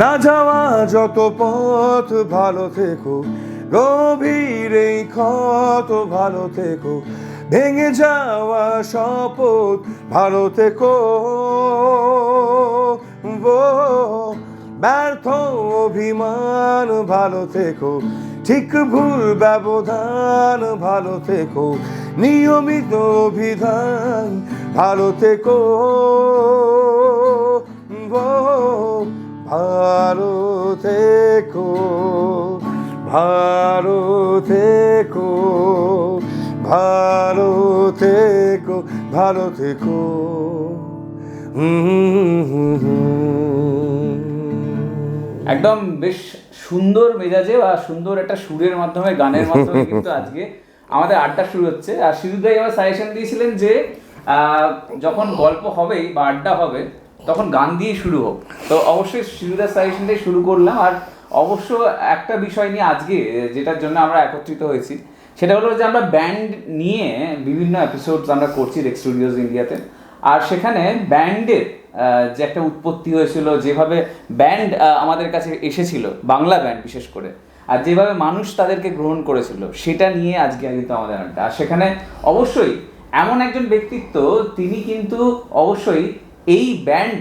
না যাওয়া যত পথ ভালো থেকো, গভীর এই ক্ষত ভালো থেকো, ভেঙে যাওয়া শপথ ভালো থেকো। ব্যর্থ অভিমান ভালো থেকো, ঠিক ভুল ব্যবধান ভালো থেকো, নিয়মিত অভিধান ভালো থেকো। ভালো থেকো ভালো থেকো ভালো থেকো ভালো থেকো একদম বেশ সুন্দর মেজাজে বা সুন্দর একটা সুরের মাধ্যমে, গানের মাধ্যমে কিন্তু আজকে আমাদের আড্ডা শুরু হচ্ছে। আর সিধুদাই আমার সাজেশন দিয়েছিলেন যে যখন গল্প হবেই বা আড্ডা হবে তখন গান দিয়ে শুরু হোক। তো অবশ্যই সিধুদার সাজেশন দিয়ে শুরু করলাম। আর অবশ্য একটা বিষয় নিয়ে আজকে যেটার জন্য আমরা একত্রিত হয়েছি, সেটা হলো যে আমরা ব্যান্ড নিয়ে বিভিন্ন এপিসোডস আমরা করছি রেক স্টুডিওজ ইন্ডিয়াতে আর সেখানে ব্যান্ডের যে একটা উৎপত্তি হয়েছিল, যেভাবে ব্যান্ড আমাদের কাছে এসেছিল, বাংলা ব্যান্ড বিশেষ করে, আর যেভাবে মানুষ তাদেরকে গ্রহণ করেছিল, সেটা নিয়ে আজকে কিন্তু আমাদের আর সেখানে অবশ্যই এমন একজন ব্যক্তিত্ব, তিনি কিন্তু অবশ্যই এই ব্যান্ড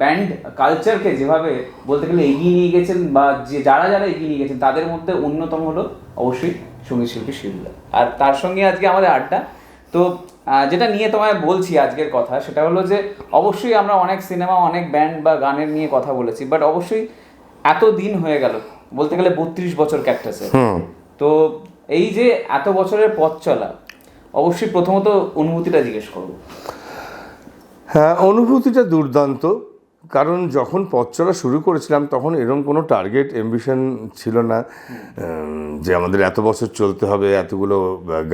ব্যান্ড কালচারকে যেভাবে বলতে গেলে এগিয়ে নিয়ে গেছেন বা যে যারা যারা এগিয়ে নিয়ে গেছেন তাদের মধ্যে অন্যতম হলো অবশ্যই সংগীত শিল্পী শিবুদা আর তার সঙ্গে আজকে আমাদের আড্ডা। তো যেটা নিয়ে তোমায় বলছি আজকের কথা সেটা হলো যে অবশ্যই আমরা অনেক সিনেমা অনেক ব্যান্ড বা গানের নিয়ে কথা বলেছি বাট অবশ্যই এত দিন হয়ে গেল বলতে গেলে বত্রিশ বছর ক্যাক্টাসে তো এই যে এত বছরের পথ চলা অবশ্যই প্রথমত অনুভূতিটা জিজ্ঞেস করব। হ্যাঁ অনুভূতিটা দুর্দান্ত। কারণ যখন পথ চলা শুরু করেছিলাম, তখন এরকম কোনো টার্গেট এমবিশন ছিল না। যে আমাদের এত বছর চলতে হবে, এতগুলো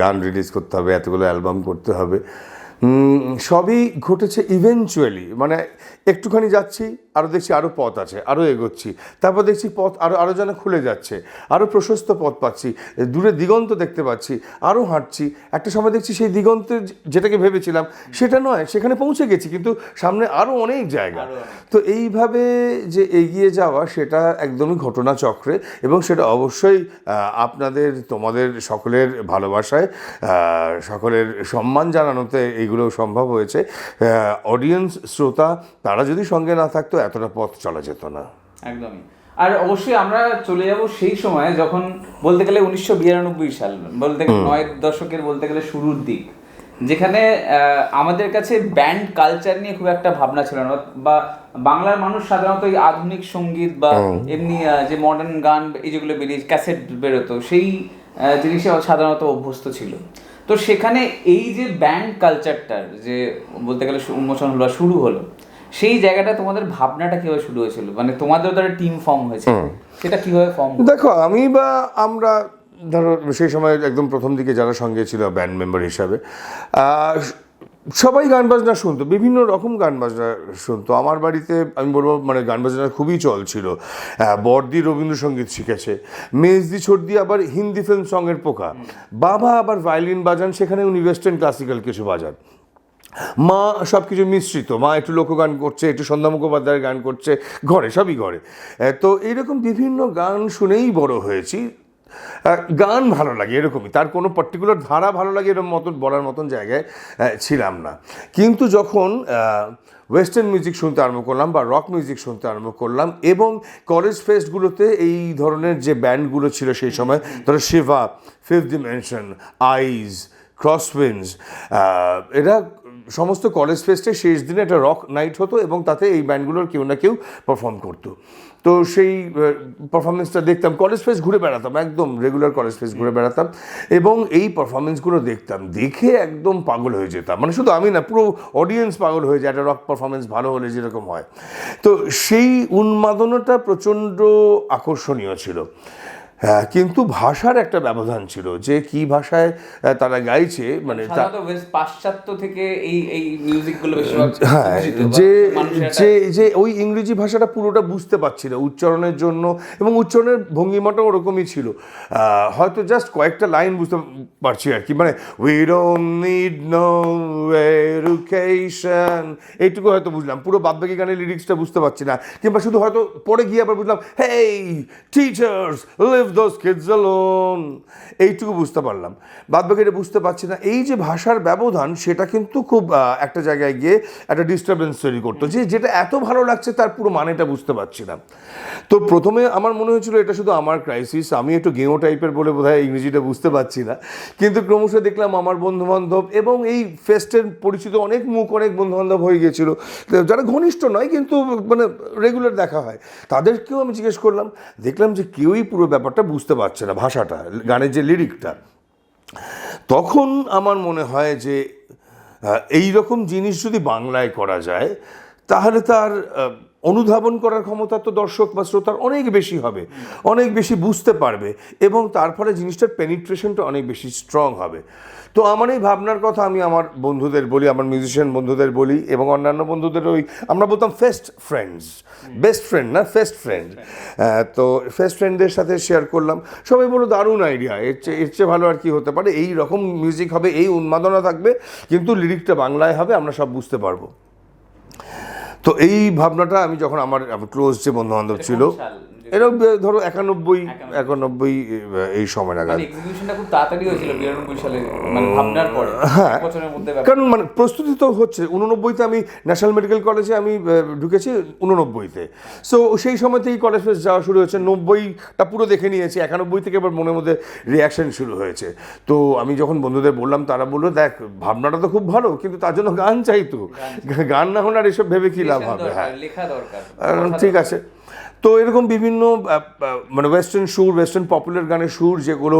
গান রিলিজ করতে হবে, এতগুলো অ্যালবাম করতে হবে। সবই ঘটেছে ইভেনচুয়ালি মানে একটুখানি যাচ্ছি আরও দেখছি আরও পথ আছে আরও এগোচ্ছি। তারপর দেখছি পথ আরও আরও যেন খুলে যাচ্ছে আরও প্রশস্ত পথ পাচ্ছি দূরে দিগন্ত দেখতে পাচ্ছি আরও হাঁটছি। একটা সময় দেখছি সেই দিগন্তে যেটাকে ভেবেছিলাম সেটা নয় সেখানে পৌঁছে গেছি কিন্তু সামনে আরও অনেক জায়গা। তো এইভাবে যে এগিয়ে যাওয়া সেটা একদমই ঘটনা চক্রে এবং সেটা অবশ্যই আপনাদের তোমাদের সকলের ভালোবাসায় সকলের সম্মান জানানোতে এইগুলো সম্ভব হয়েছে। অডিয়েন্স শ্রোতা তারা যদি সঙ্গে না থাকতো এতটা পথ চলা যেত না। একদমই। আর অবশ্যই আমরা চলে যাব সেই সময় যখন বলতে গেলে উনিশশো বিরানব্বই সাল বলতে গেলে নয় দশকের বলতে গেলে শুরুর দিক যেখানে আমাদের কাছে ব্যান্ড কালচার নিয়ে খুব একটা ভাবনা ছিল না বা বাংলার মানুষ সাধারণত এই আধুনিক সংগীত বা এমনি যে মডার্ন গান এই যেগুলো বেরিয়ে ক্যাসেট বেরোতো সেই জিনিসে সাধারণত অভ্যস্ত ছিল। তো সেখানে এই যে ব্যান্ড কালচারটার যে বলতে গেলে উন্মোচন হলো শুরু হলো সেই জায়গাটা তোমাদের ভাবনাটা কীভাবে শুরু হয়েছিল? মানে তোমাদের দ্বারা টিম ফর্ম হয়েছে। সেটা কীভাবে ফর্ম দেখো আমি বা আমরা ধরো সেই সময় একদম প্রথম দিকে যারা সঙ্গে ছিল ব্যান্ড মেম্বার হিসাবে সবাই গান বাজনা শুনতো বিভিন্ন রকম গান বাজনা শুনতো। আমার বাড়িতে আমি বলব মানে গান বাজনা খুবই চল ছিল। বড়দি রবীন্দ্রসঙ্গীত শিখেছে মেজদি ছোটদি আবার হিন্দি ফিল্ম সঙ্গের পোকা। বাবা আবার ভায়োলিন বাজান সেখানে উনি ওয়েস্টার্ন ক্লাসিক্যাল কিছু বাজান। মা সব কিছু মিশ্রিত, মা একটু লোকগান করছে, একটু সন্ধ্যা মুখোপাধ্যায়ের গান করছে, ঘরে, সবই ঘরে। তো এইরকম বিভিন্ন গান শুনেই বড় হয়েছি। গান ভালো লাগে এরকমই, তার কোনো পার্টিকুলার ধারা ভালো লাগে এরকম মতন বলার মতন জায়গায় ছিলাম না। কিন্তু যখন ওয়েস্টার্ন মিউজিক শুনতে আরম্ভ করলাম বা রক মিউজিক শুনতে আরম্ভ করলাম এবং কলেজ ফেস্টগুলোতে এই ধরনের যে ব্যান্ডগুলো ছিল সেই সময়, ধরো Shiva fifth dimension eyes crosswinds এরা সমস্ত কলেজ ফেস্টের শেষ দিনে একটা রক নাইট হতো এবং তাতে এই ব্যান্ডগুলোর কেউ না কেউ পারফর্ম করতো। তো সেই পারফরমেন্সটা দেখতাম। কলেজ ফেস্ট ঘুরে বেড়াতাম, একদম রেগুলার কলেজ ফেস্ট ঘুরে বেড়াতাম এবং এই পারফরমেন্সগুলো দেখতাম। দেখে একদম পাগল হয়ে যেতাম। মানে শুধু আমি না, পুরো অডিয়েন্স পাগল হয়ে যায়, একটা রক পারফরমেন্স ভালো হলে যেরকম হয়। তো সেই উন্মাদনাটা প্রচণ্ড আকর্ষণীয় ছিল। হ্যাঁ কিন্তু ভাষার একটা ব্যবধান ছিল যে কি ভাষায় তারা গাইছে মানে পাশ্চাত্য থেকে এই এই মিউজিকগুলো বেশিরভাগ হ্যাঁ যে যে যে ওই ইংরেজি ভাষাটা পুরোটা বুঝতে পারছি না উচ্চারণের জন্য এবং উচ্চারণের ভঙ্গিমাটা ওরকমই ছিল। হয়তো জাস্ট কয়েকটা লাইন বুঝতে পারছি আর কি মানে we don't need no education এইটুকু হয়তো বুঝলাম পুরো বাদবাকি গানের লিরিক্সটা বুঝতে পারছি না কিংবা শুধু হয়তো পরে গিয়ে আবার বুঝলাম hey teachers leave those kids alone এইটুকু বুঝতে পারলাম। বাদ বাকি এটা বুঝতে পারছি না। এই যে ভাষার ব্যবধান, সেটা কিন্তু খুব একটা জায়গায় গিয়ে একটা ডিস্টারবেন্স তৈরি করতো যে যেটা এত ভালো লাগছে তার পুরো মানেটা বুঝতে পারছি না। তো প্রথমে আমার মনে হয়েছিল এটা শুধু আমার ক্রাইসিস আমি একটু গেঁয়ো টাইপের বলে বোধহয় ইংরেজিটা বুঝতে পারছি না। কিন্তু ক্রমশ দেখলাম আমার বন্ধু বান্ধব এবং এই ফেস্টের পরিচিত অনেক মুখ, অনেক বন্ধু বান্ধব হয়ে গেছিল যারা ঘনিষ্ঠ নয়, কিন্তু মানে রেগুলার দেখা হয়। তাদেরকেও আমি জিজ্ঞেস করলাম। দেখলাম যে কেউই পুরো ব্যাপারটা বুঝতে পারছে না, ভাষাটা, গানের যে লিরিকটা তখন আমার মনে হয় যে এই রকম জিনিস যদি বাংলায় করা যায়, তাহলে তার অনুধাবন করার ক্ষমতা তো দর্শক বা শ্রোতার অনেক বেশি হবে অনেক বেশি বুঝতে পারবে এবং তার ফলে জিনিসটার পেনিট্রেশনটা অনেক বেশি স্ট্রং হবে। তো আমার এই ভাবনার কথা আমি আমার বন্ধুদের বলি আমার মিউজিশিয়ান বন্ধুদের বলি এবং অন্যান্য বন্ধুদের ওই আমরা বলতাম ফেস্ট ফ্রেন্ডস বেস্ট ফ্রেন্ড না ফেস্ট ফ্রেন্ড তো ফেস্ট ফ্রেন্ডদের সাথে শেয়ার করলাম। সবাই বলো দারুণ আইডিয়া এর চেয়ে এর চেয়ে ভালো আর কি হতে পারে? এই রকম মিউজিক হবে এই উন্মাদনা থাকবে কিন্তু লিরিকটা বাংলায় হবে আমরা সব বুঝতে পারব। তো এই ভাবনাটা আমি যখন আমার ক্লোজ যে বন্ধু বান্ধব ছিল বে- ধরো একানব্বই একানব্বই। এই সময় নাগাদ। মানে খুব তাড়াতাড়ি হয়েছিল বিরানব্বই সালে মানে ভাবনার পরে হ্যাঁ। কারণ মানে প্রস্তুতি তো হচ্ছে উননব্বইতে আমি ন্যাশনাল মেডিকেল কলেজে আমি ঢুকেছি উননব্বইতে। সো সেই সময় থেকেই কলেজ ফেস্ট যাওয়া শুরু হয়েছে নব্বইটা পুরো দেখে নিয়েছি একানব্বই থেকে এবার মনের মধ্যে রিয়াকশন শুরু হয়েছে। তো আমি যখন বন্ধুদের বললাম তারা বলল দেখ ভাবনাটা তো খুব ভালো কিন্তু তার জন্য গান চাইতো গান না হলে আর এসব ভেবে কি লাভ হবে? হ্যাঁ। ঠিক আছে। তো এরকম বিভিন্ন মানে ওয়েস্টার্ন সুর ওয়েস্টার্ন পপুলার গানের সুর যেগুলো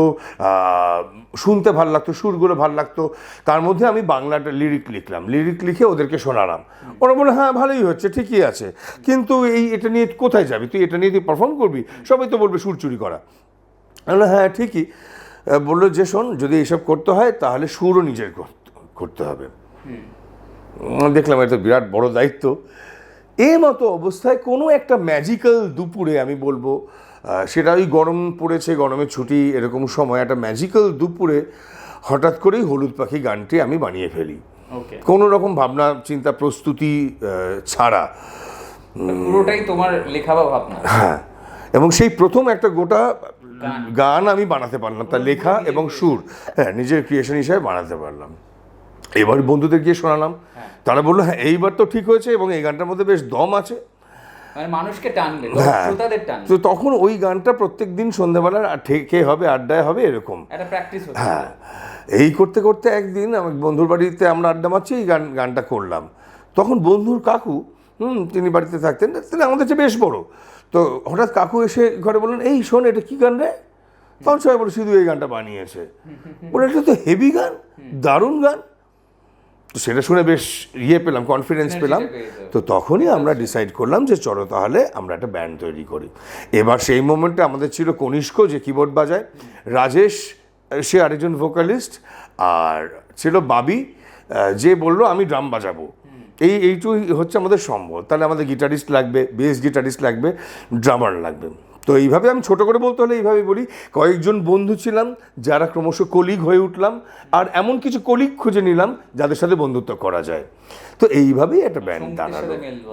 শুনতে ভালো লাগতো সুরগুলো ভালো লাগতো তার মধ্যে আমি বাংলাটা লিরিক লিখলাম। লিরিক লিখে ওদেরকে শোনালাম। ওরা বলে হ্যাঁ ভালোই হচ্ছে ঠিকই আছে। কিন্তু এই এটা নিয়ে কোথায় যাবি? তুই এটা নিয়ে তুই পারফর্ম করবি? সবাই তো বলবে সুর চুরি করা। হ্যাঁ ঠিকই। বলল যে শোন যদি এসব করতে হয় তাহলে সুরও নিজের করতে হবে। দেখলাম এটা বিরাট বড় দায়িত্ব। এই মতো অবস্থায় কোনো একটা ম্যাজিক্যাল দুপুরে আমি বলব সেটা ওই গরম পড়েছে গরমের ছুটি এরকম সময় একটা ম্যাজিক্যাল দুপুরে হঠাৎ করেই হলুদ পাখি গানটি আমি বানিয়ে ফেলি। কোনো রকম ভাবনা চিন্তা প্রস্তুতি ছাড়া। পুরোটাই তোমার লেখা বা ভাবনা? হ্যাঁ। এবং সেই প্রথম একটা গোটা গান। আমি বানাতে পারলাম তার লেখা এবং সুর। হ্যাঁ নিজের ক্রিয়েশন হিসেবে বানাতে পারলাম। এবার বন্ধুদের গিয়ে শোনালাম। তারা বলল হ্যাঁ এইবার তো ঠিক হয়েছে এবং এই গানটার মধ্যে বেশ দম আছে। মানে মানুষকে টানবে হ্যাঁ। তো তখন ওই গানটা প্রত্যেক দিন সন্ধ্যাবেলা ঠেকে হবে আড্ডায় হবে এরকম। হ্যাঁ। এই করতে করতে একদিন আমার বন্ধুর বাড়িতে আমরা আড্ডা মারছি এই গান গানটা করলাম। তখন বন্ধুর কাকু হুম তিনি বাড়িতে থাকতেন তিনি আমাদের চেয়ে বেশ বড়। তো হঠাৎ কাকু এসে ঘরে বললেন এই শোন এটা কি গান রে? তখন সবাই বলে শুধু এই গানটা বানিয়েছে। বলে এটা তো হেভি গান দারুণ গান। তো সেটা শুনে বেশ ইয়ে পেলাম কনফিডেন্স পেলাম। তো তখনই আমরা ডিসাইড করলাম যে চলো তাহলে আমরা একটা ব্যান্ড তৈরি করি। এবার সেই মোমেন্টে আমাদের ছিল কনিষ্ক যে কিবোর্ড বাজায় রাজেশ সে আরেকজন ভোকালিস্ট আর ছিল বাবি যে বলল আমি ড্রাম বাজাবো। এই এইটুই হচ্ছে আমাদের সম্ভব তাহলে আমাদের গিটারিস্ট লাগবে বেস গিটারিস্ট লাগবে ড্রামার লাগবে। তো এইভাবে আমি ছোট করে বলতে হলে এইভাবে বলি কয়েকজন বন্ধু ছিলাম যারা ক্রমশ কলিগ হয়ে উঠলাম আর এমন কিছু কলিগ খুঁজে নিলাম যাদের সাথে বন্ধুত্ব করা যায়। তো এইভাবেই একটা ব্যান্ড দাঁড়াল।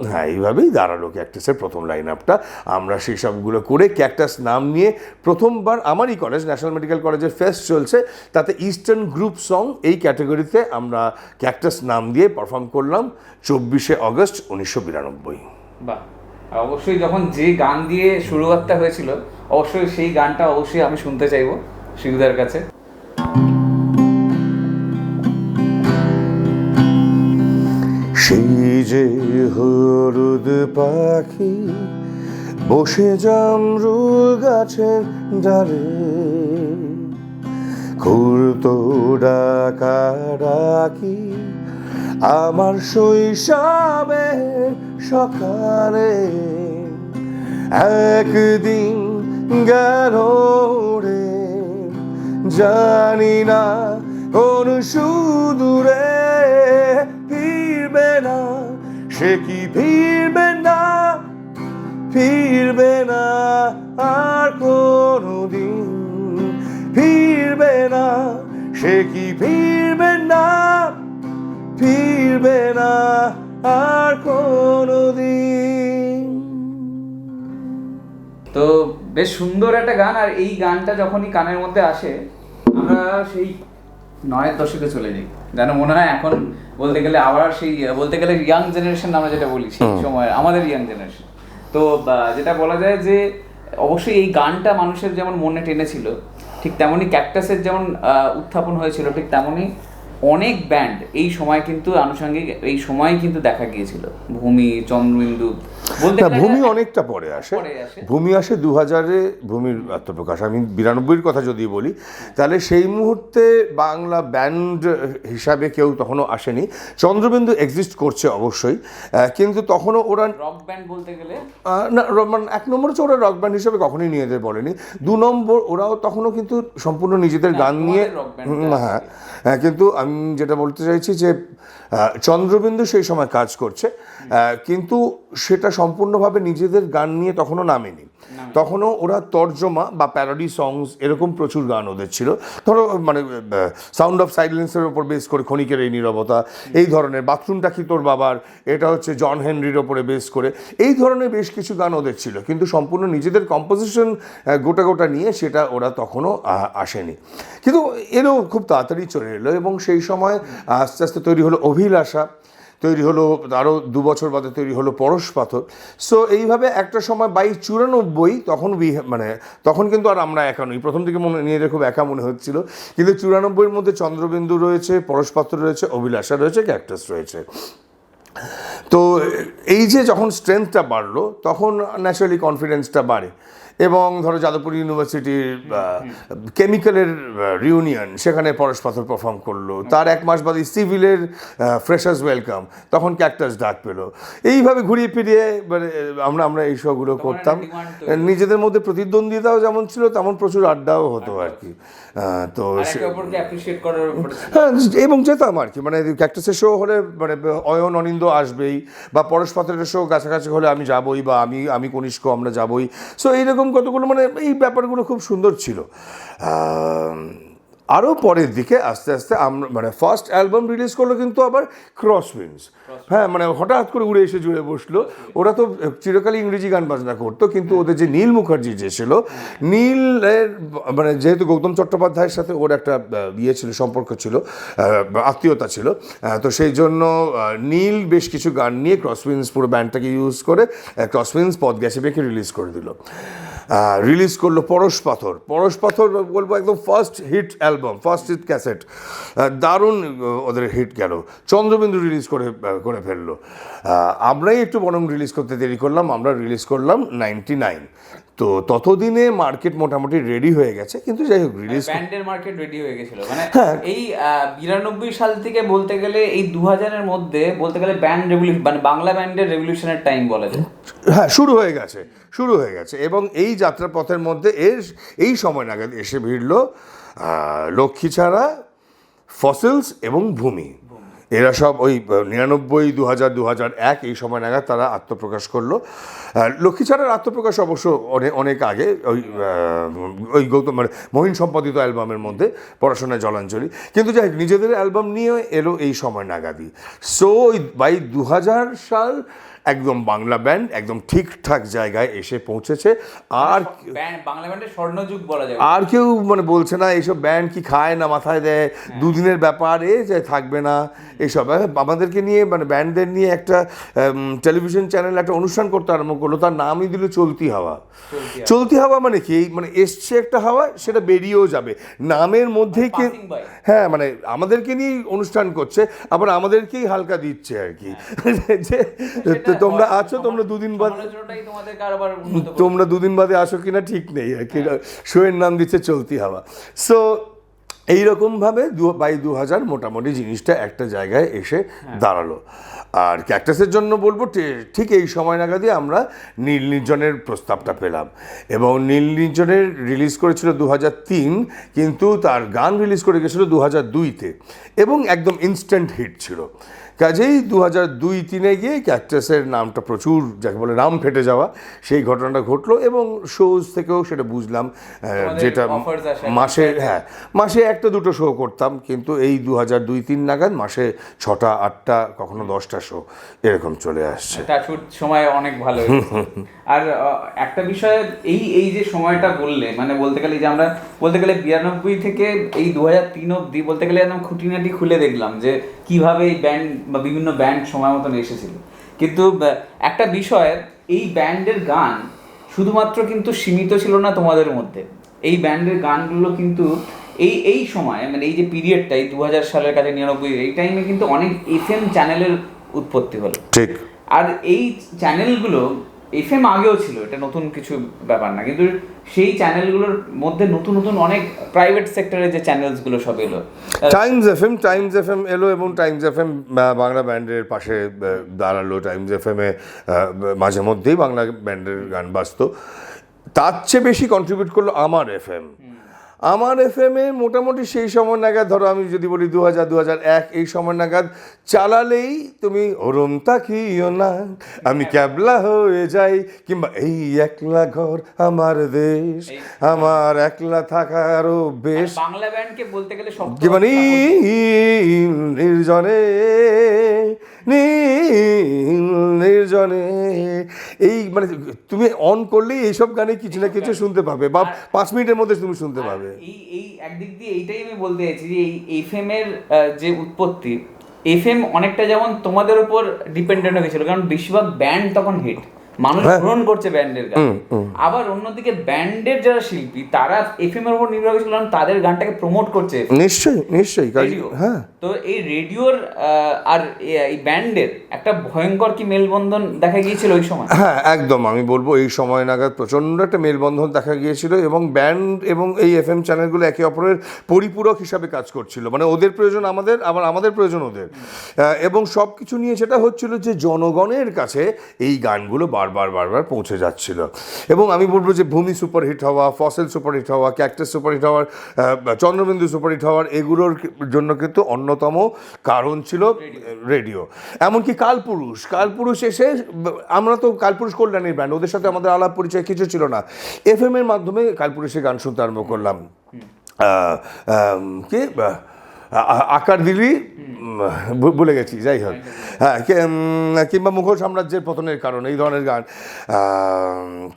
হ্যাঁ এইভাবেই দাঁড়াল ক্যাকটাসের প্রথম লাইন আপটা আমরা সেই সবগুলো করে ক্যাকটাস নাম নিয়ে প্রথমবার আমারই কলেজ ন্যাশনাল মেডিকেল কলেজের ফেস্ট চলছে তাতে ইস্টার্ন গ্রুপ সং এই ক্যাটাগরিতে আমরা ক্যাকটাস নাম দিয়ে পারফর্ম করলাম চব্বিশে অগস্ট উনিশশো বিরানব্বই। বাহ। অবশ্যই যখন যে গান দিয়ে শুরুয়াতটা হয়েছিল, অবশ্যই সেই গানটা অবশ্যই আমি শুনতে চাইব শিবুদার কাছে। সেই যে হলুদ পাখি বসে জামরুল গাছের ডালে। খুলতো ডাকা আমার শৈশবে সকালে। একদিন গেল রে জানি না কোন সুদূরে ফিরবে না, সে কি ফিরবে না? ফিরবে না আর কোনদিন ফিরবে না? সে কি ফিরবে না? ফিরবে না আর কোনদিন। তো বেশ সুন্দর একটা গান আর এই গানটা যখনই কানের মধ্যে আসে আমরা সেই নয়ের দশকে চলে যাই। যেন মনে হয় এখন বলতে গেলে আবার সেই বলতে গেলে ইয়াং জেনারেশন আমরা যেটা বলি সেই সময় আমাদের ইয়াং জেনারেশন তো যেটা বলা যায় যে অবশ্যই এই গানটা মানুষের যেমন মনে টেনেছিল ঠিক তেমনি ক্যাকটাসের যেমন উত্থাপন হয়েছিল ঠিক তেমনি অনেক ব্যান্ড এই সময় কিন্তু আনুষঙ্গিক এই সময় কিন্তু দেখা গিয়েছিল। ভূমি চন্দ্রবিন্দু না ভূমি অনেকটা পরে আসে। ভূমি আসে দু হাজারে ভূমির আত্মপ্রকাশ। আমি বিরানব্বইয়ের কথা যদি বলি তাহলে সেই মুহূর্তে বাংলা ব্যান্ড হিসাবে কেউ তখনও আসেনি। চন্দ্রবিন্দু এক্সিস্ট করছে অবশ্যই কিন্তু তখনও ওরা রক ব্যান্ড বলতে গেলে? না মানে এক নম্বর হচ্ছে ওরা রক ব্যান্ড হিসেবে কখনোই নিজেদের বলেনি। দু নম্বর ওরাও তখনও কিন্তু সম্পূর্ণ নিজেদের গান নিয়ে হ্যাঁ হ্যাঁ, কিন্তু আমি যেটা বলতে চাইছি যে চন্দ্রবিন্দু সেই সময় কাজ করছে কিন্তু সেটা সম্পূর্ণভাবে নিজেদের গান নিয়ে তখনও নামেনি। তখনও ওরা তর্জমা বা প্যারোডি সংস এরকম প্রচুর গান ওদের ছিল। ধরো মানে সাউন্ড অফ সাইলেন্সের ওপর বেস করে ক্ষণিকের এই নীরবতা, এই ধরনের বাথরুমটা কি তোর বাবার? এটা হচ্ছে জন হেনরির ওপরে বেস করে। এই ধরনের বেশ কিছু গান ওদের ছিল, কিন্তু সম্পূর্ণ নিজেদের কম্পোজিশন গোটা গোটা নিয়ে সেটা ওরা তখনও আসেনি। কিন্তু এরও খুব তাড়াতাড়ি চলে এলো এবং সেই সময় আস্তে আস্তে তৈরি হলো অভিলাষা। তৈরি হলো আরও দু বছর বাদে তৈরি হলো পরশ পাথর। সো এইভাবে একটা সময় বাই চুরানব্বই তখন মানে তখন কিন্তু আর আমরা একা নই। প্রথম থেকে মনে, নিজেদের খুব একা মনে হচ্ছিল। কিন্তু চুরানব্বইয়ের মধ্যে চন্দ্রবিন্দু রয়েছে, পরশ পাথর রয়েছে, অভিলাষা রয়েছে ক্যাক্টাস রয়েছে। তো, এই যে যখন স্ট্রেংথটা বাড়লো, তখন ন্যাচারালি কনফিডেন্সটা বাড়ে। এবং ধরো যাদবপুর ইউনিভার্সিটির কেমিক্যালের রিউনিয়ন সেখানে পরশ পাথর পারফর্ম করল। তার এক মাস বাদে সিভিলের ফ্রেশার্স ওয়েলকাম তখন ক্যাক্টাস ডাক পেল। এইভাবে ঘুরিয়ে ফিরিয়ে মানে আমরা আমরা এই শোগুলো করতাম। নিজেদের মধ্যে প্রতিদ্বন্দ্বিতাও যেমন ছিল তেমন প্রচুর আড্ডাও হতো আর কি তো। হ্যাঁ এবং যেতাম আর কি মানে ক্যাক্টাসের শো হলে মানে অয়ন অনিন্দ আসবেই বা পরশ পাথরের শো কাছাকাছি হলে আমি যাবই বা আমি আমি কনিষ্ক আমরা যাবই। সো এইরকম কতগুলো মানে এই ব্যাপারগুলো খুব সুন্দর ছিল। আরও পরের দিকে আস্তে আস্তে আমরা মানে ফার্স্ট অ্যালবাম রিলিজ করল কিন্তু আবার ক্রস উইন্স হ্যাঁ মানে হঠাৎ করে উড়ে এসে জুড়ে বসল। ওরা তো চিরকালই ইংরেজি গান বাজনা করতো কিন্তু ওদের যে নীল মুখার্জি যে ছিল নীলের মানে যেহেতু গৌতম চট্টোপাধ্যায়ের সাথে ওর একটা ইয়ে ছিল সম্পর্ক ছিল আত্মীয়তা ছিল তো সেই জন্য নীল বেশ কিছু গান নিয়ে ক্রসউইন্স পুরো ব্যান্ডটাকে ইউজ করে ক্রসউইন্স পদ গেছে বেঁকে রিলিজ করে দিল। রিলিজ করল পরশ পাথর। পরশ পাথর বলব একদম first hit album first hit cassette দারুণ ওদের হিট গেল চন্দ্রবিন্দু রিলিজ করে করে ফেলল। আমরাই একটু বরং রিলিজ করতে দেরি করলাম, আমরা রিলিজ করলাম নাইনটি নাইন তো ততদিনে মার্কেট মোটামুটি রেডি হয়ে গেছে কিন্তু যাই হোক রিলিজ ব্যান্ডের মার্কেট রেডি হয়ে গেছিল। মানে হ্যাঁ। এই বিরানব্বই সাল থেকে বলতে গেলে এই দু হাজারের মধ্যে বলতে গেলে ব্যান্ড রেভলিউশন মানে বাংলা ব্যান্ডের রেভলিউশনের টাইম বলা যায়। হ্যাঁ শুরু হয়ে গেছে শুরু হয়ে গেছে। এবং এই যাত্রাপথের মধ্যে এর এই সময় নাগাদ এসে ভিড়ল লক্ষ্মী ছাড়া ফসিলস এবং ভূমি। এরা সব ওই নিরানব্বই দু হাজার দু হাজার এক এই সময় নাগাদ তারা আত্মপ্রকাশ করল। লক্ষ্মীছাড়ার লক্ষ্মী ছাড়ার আত্মপ্রকাশ অবশ্য অনেক অনেক আগে ওই ওই গৌতম মানে মহিন সম্পাদিত অ্যালবামের মধ্যে পড়াশোনায় জলাঞ্জলি। কিন্তু যাই নিজেদের অ্যালবাম নিয়ে এলো এই সময় নাগাদই। সো ওই বাই দু হাজার সাল একদম বাংলা ব্যান্ড একদম ঠিকঠাক জায়গায় এসে পৌঁছেছে। আর বাংলা ব্যান্ডের স্বর্ণযুগ বলা যায়। আর কেউ মানে বলছে না এইসব ব্যান্ড কি খায় না মাথায় দেয়? দুদিনের ব্যাপার এ যে থাকবে না। এইসব হ্যাঁ, আমাদেরকে নিয়ে মানে ব্যান্ডদের নিয়ে একটা টেলিভিশন চ্যানেল একটা অনুষ্ঠান করতে আরম্ভ করল। তার নামই দিল চলতি হাওয়া। চলতি হাওয়া। মানে কি? মানে এসছে একটা হাওয়া সেটা বেরিয়েও যাবে। নামের মধ্যেই কি হ্যাঁ মানে আমাদেরকে নিয়েই অনুষ্ঠান করছে আবার আমাদেরকেই হালকা দিচ্ছে আর কি। যে তো তোমরা আছো তোমরা দুদিন বাদ তোমরা দুদিন বাদে আসো কিনা ঠিক নেই আর কি শোয়ের নাম দিচ্ছে চলতি হাওয়া। সো এইরকমভাবে দু বাই দু হাজার মোটামুটি জিনিসটা একটা জায়গায় এসে দাঁড়াল। আর ক্যাকটাসের জন্য বলব ঠিক এই সময় নাগাদই আমরা নীল নির্জনের প্রস্তাবটা পেলাম। এবং নীল নির্জনের রিলিজ করেছিল দু হাজার তিন কিন্তু তার গান রিলিজ করে গেছিল দু হাজার দুইতে। এবং একদম ইনস্ট্যান্ট হিট ছিল। কাজেই দু হাজার দুই তিনে গিয়ে ক্যাকটাসের নামটা প্রচুর যাকে বলে নাম ফেটে যাওয়া সেই ঘটনাটা ঘটলো এবং শোজ থেকেও সেটা বুঝলাম যেটা মাসে হ্যাঁ মাসে একটা দুটো শো করতাম কিন্তু এই দু হাজার দুই তিন নাগাদ মাসে ছটা আটটা কখনো দশটা শো এরকম চলে আসছে। সময় অনেক ভালো আর একটা বিষয় এই এই যে সময়টা বললে মানে বলতে গেলে যে আমরা বলতে গেলে বিরানব্বই থেকে এই দু হাজার তিন অব্দি বলতে গেলে একদম খুঁটিনাটি খুলে দেখলাম যে কীভাবে এই ব্যান্ড বা বিভিন্ন ব্যান্ড সময় মতন এসেছিল। কিন্তু একটা বিষয় এই ব্যান্ডের গান শুধুমাত্র কিন্তু সীমিত ছিল না তোমাদের মধ্যে। এই ব্যান্ডের গানগুলো কিন্তু এই এই সময় মানে এই যে পিরিয়ডটা এই দু হাজার সালের কাছে নিরানব্বই এই টাইমে কিন্তু অনেক এফএম চ্যানেলের উৎপত্তি হলো। ঠিক। আর এই চ্যানেলগুলো এফএম আগেও ছিল, এটা নতুন কিছু ব্যাপার না। কিন্তু সেই চ্যানেলগুলোর মধ্যে নতুন নতুন অনেক প্রাইভেট সেক্টরের যে চ্যানেলসগুলো সব এলো। Times F M Times F M এলো এবং টাইমস এফ এম বাংলা ব্যান্ডের পাশে দাঁড়াল। টাইমস এফ এম এ মাঝে মধ্যেই বাংলা ব্যান্ডের গান বাজতো। তার চেয়ে বেশি কন্ট্রিবিউট করল আমার এফ এম আমার এফ এম এ মোটামুটি সেই সময় নাগাদ ধরো আমি যদি বলি দু হাজার দু হাজার এক এই সময় নাগাদ চালালেই তুমি ওরম তাকিও না আমি ক্যাবলা হয়ে যাই কিংবা এই একলা ঘর আমার দেশ আমার একলা থাকারও বেশ বাংলা ব্যান্ডকে বলতে গেলে মানে নির্জনে নির্জনে এই মানে তুমি অন করলেই এইসব গানে কিছু না কিছু শুনতে পাবে বা পাঁচ মিনিটের মধ্যে তুমি শুনতে পাবে। এই এই একদিক দিয়ে এইটাই আমি বলতে চাইছি যে এই এফএম এর যে উৎপত্তি এফএম অনেকটা যেমন তোমাদের উপর ডিপেন্ডেন্ট হয়েছিল কারণ বেশিরভাগ ব্যান্ড তখন হিট মানুষ হ্যাঁ। গ্রহণ করছে ব্যান্ডের গান। আবার অন্যদিকে ব্যান্ডের যারা শিল্পী তারা এফএম এর উপর নির্ভর করেছিল কারণ তাদের গানটাকে প্রমোট করছে নিশ্চয়ই নিশ্চয়ই হ্যাঁ। তো এই রেডিওর আর এই ব্যান্ডের একটা ভয়ঙ্কর কি মেলবন্ধন দেখা গিয়েছিল ওই সময়? হ্যাঁ একদম আমি বলব এই সময় নাগাদ প্রচণ্ড একটা মেলবন্ধন দেখা গিয়েছিল এবং ব্যান্ড এবং এই এফ এম চ্যানেলগুলো একে অপরের পরিপূরক হিসাবে কাজ করছিল। মানে ওদের প্রয়োজন আমাদের আবার আমাদের প্রয়োজন ওদের। এবং সব কিছু নিয়ে সেটা হচ্ছিল যে জনগণের কাছে এই গানগুলো বারবার বারবার পৌঁছে যাচ্ছিল। এবং আমি বলব যে ভূমি সুপারহিট হওয়া ফসেল সুপারহিট হওয়া ক্যাক্টাস সুপারহিট হওয়ার চন্দ্রবিন্দু সুপারহিট হওয়ার এগুলোর জন্য কিন্তু অন্যতম কারণ ছিল রেডিও। এমনকি কালপুরুষ কালপুরুষ এসে আমরা তো কালপুরুষ কল্যাণীর ব্যান্ড ওদের সাথে আমাদের আলাপ পরিচয় কিছু ছিল না। এফ এর মাধ্যমে কালপুরুষের গান শুনতে আরম্ভ করলাম। কি? আকার দিলি ভুলে গেছি যাই হোক। হ্যাঁ কিংবা মুঘল সাম্রাজ্যের পতনের কারণ এই ধরনের গান।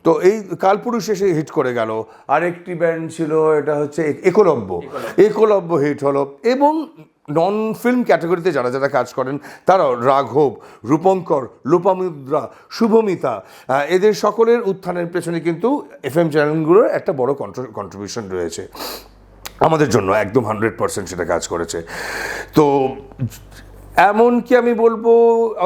তো এই কালপুরুষ এসে হিট করে গেল। আরেকটি ব্যান্ড ছিল এটা হচ্ছে এক- একলব্য। একলব্য। হিট হলো। এবং নন ফিল্ম ক্যাটাগরিতে যারা যারা কাজ করেন তারাও রাঘব রূপঙ্কর লোপামুদ্রা শুভমিতা এদের সকলের উত্থানের পেছনে কিন্তু এফ এম চ্যানেলগুলোর একটা বড় কন্ট্রিবিউশন রয়েছে। আমাদের জন্য একদম হান্ড্রেড পার্সেন্ট সেটা কাজ করেছে। তো এমনকি আমি বলব,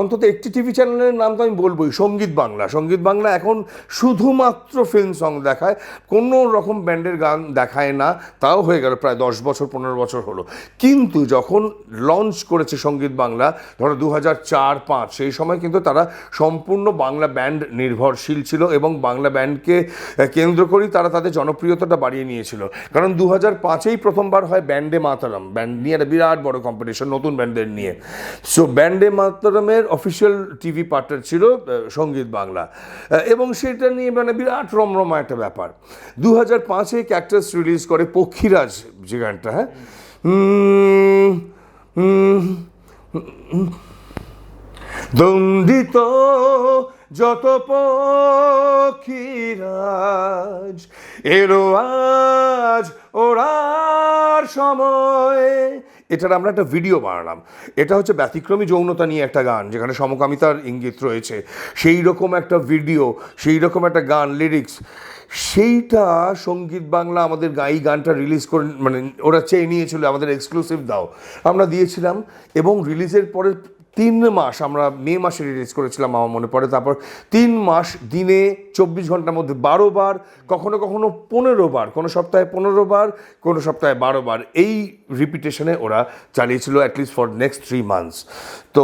অন্তত একটি টিভি চ্যানেলের নাম তো আমি বলবোই, সংগীত বাংলা। সংগীত বাংলা এখন শুধুমাত্র ফিল্ম সং দেখায়, কোনো রকম ব্যান্ডের গান দেখায় না, তাও হয়ে গেল প্রায় দশ বছর, পনেরো বছর হলো। কিন্তু যখন লঞ্চ করেছে সংগীত বাংলা, ধরো দু হাজার চার, পাঁচ, সেই সময় কিন্তু তারা সম্পূর্ণ বাংলা ব্যান্ড নির্ভরশীল ছিল এবং বাংলা ব্যান্ডকে কেন্দ্র করেই তারা তাদের জনপ্রিয়তাটা বাড়িয়ে নিয়েছিল। কারণ দু হাজার পাঁচেই প্রথমবার হয় ব্যান্ডে মাতারাম। ব্যান্ড নিয়ে একটা বিরাট বড় কম্পিটিশন নতুন ব্যান্ডদের নিয়ে। সো ব্যান্ডে মাতারামের অফিসিয়াল টিভি পার্টনার ছিল সংগীত বাংলা এবং সেটা নিয়ে মানে বিরাট রমরমা একটা ব্যাপার দু হাজার পাঁচে ক্যাক্টাস রিলিজ করে পক্ষীরাজ যে গানটা হ্যাঁ দণ্ডিত যত পক্ষীরাজ এলো আজ ওরার সময়। এটার আমরা একটা ভিডিও বানালাম। এটা হচ্ছে ব্যতিক্রমী যৌনতা নিয়ে একটা গান, যেখানে সমকামিতার ইঙ্গিত রয়েছে। সেই রকম একটা ভিডিও সেই রকম একটা গান লিরিক্স সেইটা সংগীত বাংলা আমাদের গাই গানটা রিলিজ করে মানে ওরা চেয়ে নিয়েছিল, আমাদের এক্সক্লুসিভ দাও। আমরা দিয়েছিলাম এবং রিলিজের পরে তিন মাস আমরা মে মাসে রিলিজ করেছিলাম, আমার মনে পড়ে। তারপর তিন মাস দিনে চব্বিশ ঘণ্টার মধ্যে বারো বার, কখনো কখনো পনেরো বার, কোনো সপ্তাহে পনেরো বার, কোনো সপ্তাহে বারো বার। এই রিপিটেশনে ওরা চালিয়েছিল at least for next three months তো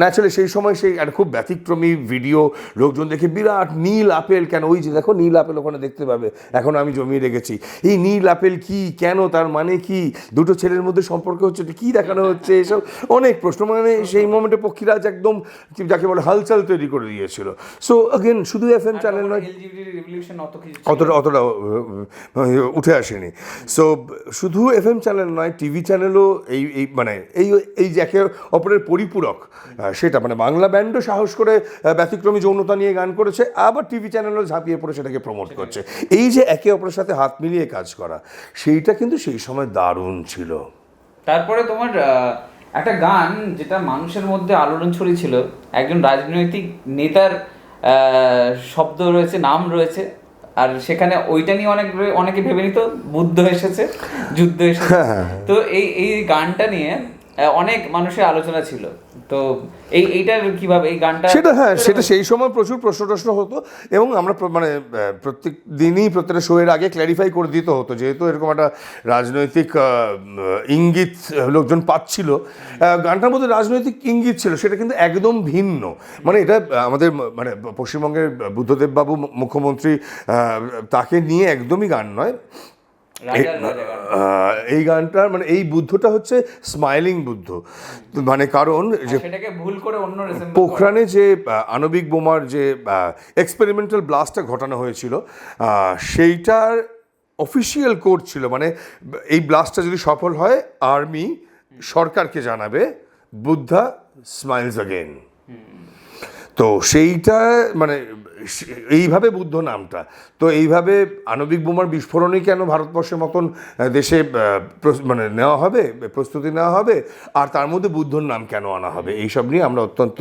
ন্যাচারালি সেই সময় সেই একটা খুব ব্যতিক্রমী ভিডিও লোকজন দেখে বিরাট নীল আপেল কেন? ওই যে দেখো নীল আপেল ওখানে দেখতে পাবে। এখন আমি জমিয়ে রেখেছি। এই নীল আপেল কি, কেন, তার মানে কি? দুটো ছেলের মধ্যে সম্পর্ক হচ্ছে কি দেখানো হচ্ছে? এসব অনেক প্রশ্ন। মানে সেই মোমেন্টে পক্ষীরাজ একদম যাকে বলে হালচাল তৈরি করে দিয়েছিল। সো অগেন শুধু এফ এম চ্যানেল নয় অতটা অতটা উঠে আসেনি। সো শুধু এফ এম চ্যানেল নয় টিভি চ্যানেলও এই এই মানে এই এই যে একে অপরের পরিপূরক সেটা মানে বাংলা ব্যান্ডও সাহস করে ব্যতিক্রমী যৌনতা নিয়ে গান করেছে আবার টিভি চ্যানেলও ঝাঁপিয়ে পড়ে সেটাকে প্রমোট করছে। এই যে একে অপরের সাথে হাত মিলিয়ে কাজ করা সেইটা কিন্তু সেই সময় দারুণ ছিল। তারপরে তোমার একটা গান যেটা মানুষের মধ্যে আলোড়ন ছড়িয়েছিল। একজন রাজনৈতিক নেতার শব্দ রয়েছে নাম রয়েছে আর সেখানে ওইটা নিয়ে অনেক অনেকে ভেবে নিত বুদ্ধ এসেছে যুদ্ধ এসেছে। তো এই এই গানটা নিয়ে অনেক মানুষের আলোচনা ছিল। তো এই, এইটার কীভাবে, এই গানটা সেটা হ্যাঁ সেটা সেই সময় প্রচুর প্রশ্ন টশ্ন হতো এবং আমরা মানে প্রত্যেক দিনই প্রত্যেকটা শোয়ের আগে ক্ল্যারিফাই করে দিতে হতো। যেহেতু এরকম একটা রাজনৈতিক ইঙ্গিত লোকজন পাচ্ছিল গানটার মধ্যে রাজনৈতিক ইঙ্গিত ছিল, সেটা কিন্তু একদম ভিন্ন। মানে এটা আমাদের মানে পশ্চিমবঙ্গের বুদ্ধদেববাবু মুখ্যমন্ত্রী তাকে নিয়ে একদমই গান নয়। এই গানটার মানে এই বুদ্ধটা হচ্ছে স্মাইলিং বুদ্ধ। মানে কারণ যে ভুল করে অন্য পোখরানে যে আণবিক বোমার যে এক্সপেরিমেন্টাল ব্লাস্টটা ঘটানো হয়েছিল সেইটার অফিসিয়াল কোড ছিল। মানে এই ব্লাস্টটা যদি সফল হয় আর্মি সরকারকে জানাবে বুদ্ধা স্মাইলস অগেন তো সেইটা মানে এইভাবে বুদ্ধ নামটা। তো এইভাবে আণবিক বোমার বিস্ফোরণই কেন ভারতবর্ষের মতন দেশে মানে নেওয়া হবে প্রস্তুতি নেওয়া হবে? আর তার মধ্যে বুদ্ধর নাম কেন আনা হবে? এইসব নিয়ে আমরা অত্যন্ত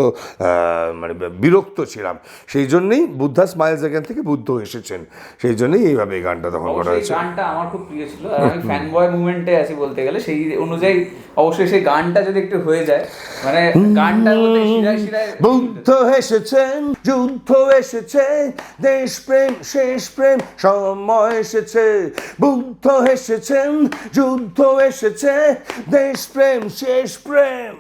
মানে বিরক্ত ছিলাম। সেই জন্যেই বুদ্ধা স্মাইলস এখান থেকে বুদ্ধ এসেছেন। সেই জন্যই এইভাবে এই গানটা তখন করা হয়েছে। গানটা আমার খুব প্রিয় ছিল। আমি ফ্যান বয় মুভমেন্টে আছি বলতে গেলে সেই অনুযায়ী অবশ্যই সেই গানটা যদি একটু হয়ে যায় মানে গানটার মধ্যে শিরায় শিরায় বুদ্ধ এসেছেন যুদ্ধ এসেছে। দেশপ্রেম শেষ প্রেম, সময় এসেছে, বুদ্ধ এসেছেন, যুদ্ধ এসেছে, দেশ প্রেম, শেষ প্রেম।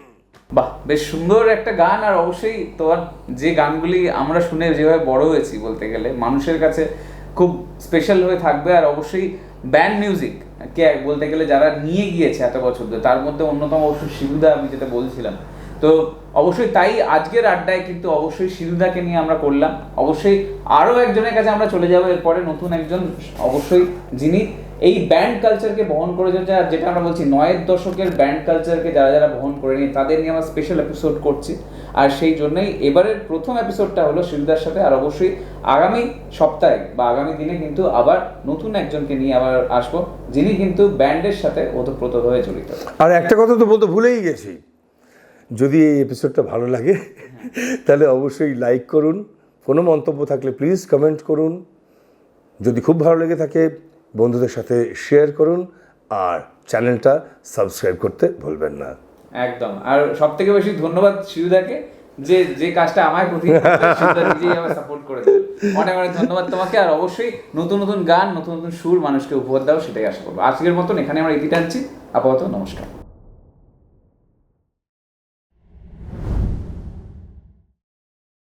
বাহ, বেশ সুন্দর একটা গান, আর অবশ্যই তোমার যে গানগুলি আমরা শুনে যেভাবে বড় হয়েছি বলতে গেলে, মানুষের কাছে খুব স্পেশাল হয়ে থাকবে, আর অবশ্যই ব্যান্ড মিউজিক কে বলতে গেলে যারা নিয়ে গিয়েছে এত বছর ধরে, তার মধ্যে অন্যতম অবশ্যই শিবুদা, আমি যেটা বলছিলাম তো অবশ্যই তাই আজকের আড্ডায় কিন্তু অবশ্যই শিবুদাকে নিয়ে আমরা করলাম। অবশ্যই আরও একজনের কাছে আমরা চলে যাব এরপরে নতুন একজন অবশ্যই যিনি এই ব্যান্ড কালচারকে বহন করে যেটা যেটা আমরা বলছি নয়ের দশকের ব্যান্ড কালচারকে যারা যারা বহন করে নিয়ে, তাদের নিয়ে আমরা স্পেশাল এপিসোড করছি। আর সেই জন্যই এবারের প্রথম এপিসোডটা হলো শিলদার সাথে। আর অবশ্যই আগামী সপ্তাহে বা আগামী দিনে কিন্তু আবার নতুন একজনকে নিয়ে আবার আসব, যিনি কিন্তু ব্যান্ডের সাথে ওতপ্রোত হয়ে জড়িত। আর একটা কথা তো বলতে ভুলেই গেছি। যদি এই এপিসোডটা ভালো লাগে, তাহলে অবশ্যই লাইক করুন। কোনো মন্তব্য থাকলে প্লিজ কমেন্ট করুন। যদি খুব ভালো লেগে থাকে, বন্ধুদের সাথে শেয়ার করুন। আর চ্যানেলটা সাবস্ক্রাইব করতে ভুলবেন না। একদম। আর সব থেকে বেশি ধন্যবাদ শিবুদাকে যে যে কাজটা আমায় প্রতি সাপোর্ট করে। অনেক অনেক ধন্যবাদ তোমাকে, আর অবশ্যই নতুন নতুন গান, নতুন নতুন সুর মানুষকে উপহার দাও, সেটাই আশা করব। আজকের মতন এখানে আমরা ইতি টানছি। আপাতত নমস্কার।